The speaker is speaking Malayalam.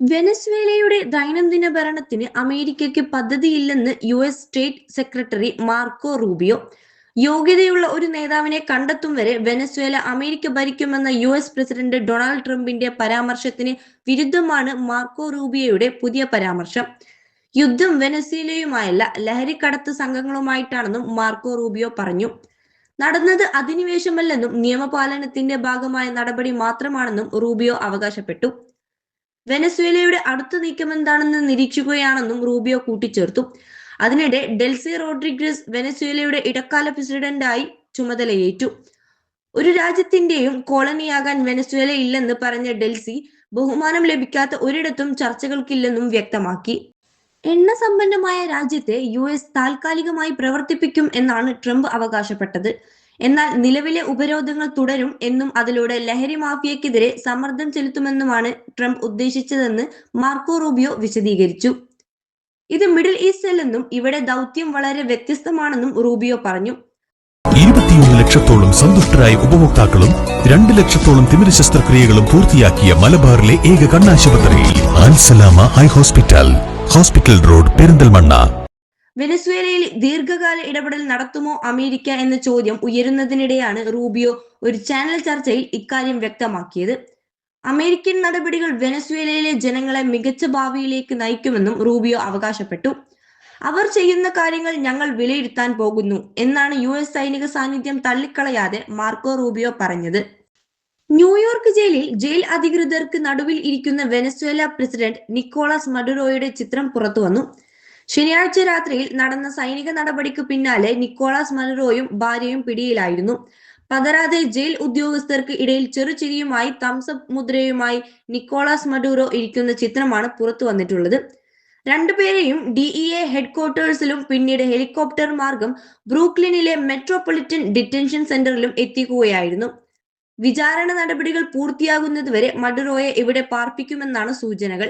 വെനസ്വേലയുടെ ദൈനംദിന ഭരണത്തിന് അമേരിക്കയ്ക്ക് പദ്ധതിയില്ലെന്ന് U S state secretary Marco Rubio. യോഗ്യതയുള്ള ഒരു നേതാവിനെ കണ്ടെത്തും വരെ വെനസ്വേല അമേരിക്ക ഭരിക്കുമെന്ന യു എസ് പ്രസിഡന്റ് ഡൊണാൾഡ് ട്രംപിന്റെ പരാമർശത്തിന് വിരുദ്ധമാണ് മാർക്കോ റൂബിയോയുടെ പുതിയ പരാമർശം. യുദ്ധം വെനസ്വേലയുമായല്ല ലഹരിക്കടത്ത് സംഘങ്ങളുമായിട്ടാണെന്നും മാർക്കോ റൂബിയോ പറഞ്ഞു. നടന്നത് അധിനിവേശമല്ലെന്നും നിയമപാലനത്തിന്റെ ഭാഗമായ നടപടി മാത്രമാണെന്നും റൂബിയോ അവകാശപ്പെട്ടു. വെനസ്വേലയുടെ അടുത്ത നീക്കം എന്താണെന്ന് നിരീക്ഷിക്കുകയാണെന്നും റൂബിയോ കൂട്ടിച്ചേർത്തു. അതിനിടെ ഡെൽസി റോഡ്രിഗ്രസ് വെനസ്വേലയുടെ ഇടക്കാല പ്രസിഡന്റായി ചുമതലയേറ്റു. ഒരു രാജ്യത്തിന്റെയും കോളനിയാകാൻ വെനസ്വേല ഇല്ലെന്ന് പറഞ്ഞ ഡെൽസി ബഹുമാനം ലഭിക്കാത്ത ഒരിടത്തും ചർച്ചകൾക്കില്ലെന്നും വ്യക്തമാക്കി. എണ്ണ സമ്പന്നമായ രാജ്യത്തെ യു എസ് താൽക്കാലികമായി പ്രവർത്തിപ്പിക്കും എന്നാണ് ട്രംപ് അവകാശപ്പെട്ടത്. എന്നാൽ നിലവിലെ ഉപരോധങ്ങൾ തുടരും എന്നും അതിലൂടെ ലഹരി മാഫിയക്കെതിരെ സമ്മർദ്ദം ചെലുത്തുമെന്നുമാണ് ട്രംപ് ഉദ്ദേശിച്ചതെന്ന് മാർക്കോ റൂബിയോ വിശദീകരിച്ചു. ഇത് മിഡിൽ ഈസ്റ്റ് അല്ലെന്നും ഇവിടെ ദൗത്യം വളരെ വ്യത്യസ്തമാണെന്നും റൂബിയോ പറഞ്ഞു. ഇരുപത്തിയൊന്ന് ലക്ഷത്തോളം സന്തുഷ്ടരായ ഉപഭോക്താക്കളും രണ്ട് ലക്ഷത്തോളം തിമിര ശസ്ത്രക്രിയകളും പൂർത്തിയാക്കിയ മലബാറിലെ ഏക കണ്ണാശുപത്രി Ansalama eye hospital. Hospital road Perinthalmanna. വെനസ്വേലയിൽ ദീർഘകാല ഇടപെടൽ നടത്തുമോ അമേരിക്ക എന്ന ചോദ്യം ഉയരുന്നതിനിടെയാണ് റൂബിയോ ഒരു ചാനൽ ചർച്ചയിൽ ഇക്കാര്യം വ്യക്തമാക്കിയത്. അമേരിക്കൻ നടപടികൾ വെനസ്വേലയിലെ ജനങ്ങളെ മികച്ച ഭാവിയിലേക്ക് നയിക്കുമെന്നും റൂബിയോ അവകാശപ്പെട്ടു. അവർ ചെയ്യുന്ന കാര്യങ്ങൾ ഞങ്ങൾ വിലയിരുത്താൻ പോകുന്നു എന്നാണ് യു എസ് സൈനിക സാന്നിധ്യം തള്ളിക്കളയാതെ മാർക്കോ റൂബിയോ പറഞ്ഞത്. ന്യൂയോർക്ക് ജയിലിൽ ജയിൽ അധികൃതർക്ക് നടുവിൽ ഇരിക്കുന്ന വെനസ്വേല പ്രസിഡന്റ് നിക്കോളാസ് മഡുറോയുടെ ചിത്രം പുറത്തുവന്നു. ശനിയാഴ്ച രാത്രിയിൽ നടന്ന സൈനിക നടപടിക്ക് പിന്നാലെ നിക്കോളാസ് മഡുറോയും ഭാര്യയും പിടിയിലായിരുന്നു. പതരാതെ ജയിൽ ഉദ്യോഗസ്ഥർക്ക് ഇടയിൽ ചെറുചിരിയുമായി തംസപ്പ് മുദ്രയുമായി നിക്കോളാസ് മഡൂറോ ഇരിക്കുന്ന ചിത്രമാണ് പുറത്തു വന്നിട്ടുള്ളത്. രണ്ടുപേരെയും ഡിഇഎ ഹെഡ്ക്വാർട്ടേഴ്സിലും പിന്നീട് ഹെലികോപ്റ്റർ മാർഗം ബ്രൂക്ലിനിലെ മെട്രോപൊളിറ്റൻ ഡിറ്റൻഷൻ സെന്ററിലും എത്തിക്കുകയായിരുന്നു. വിചാരണ നടപടികൾ പൂർത്തിയാകുന്നതുവരെ മഡുറോയെ ഇവിടെ പാർപ്പിക്കുമെന്നാണ് സൂചനകൾ.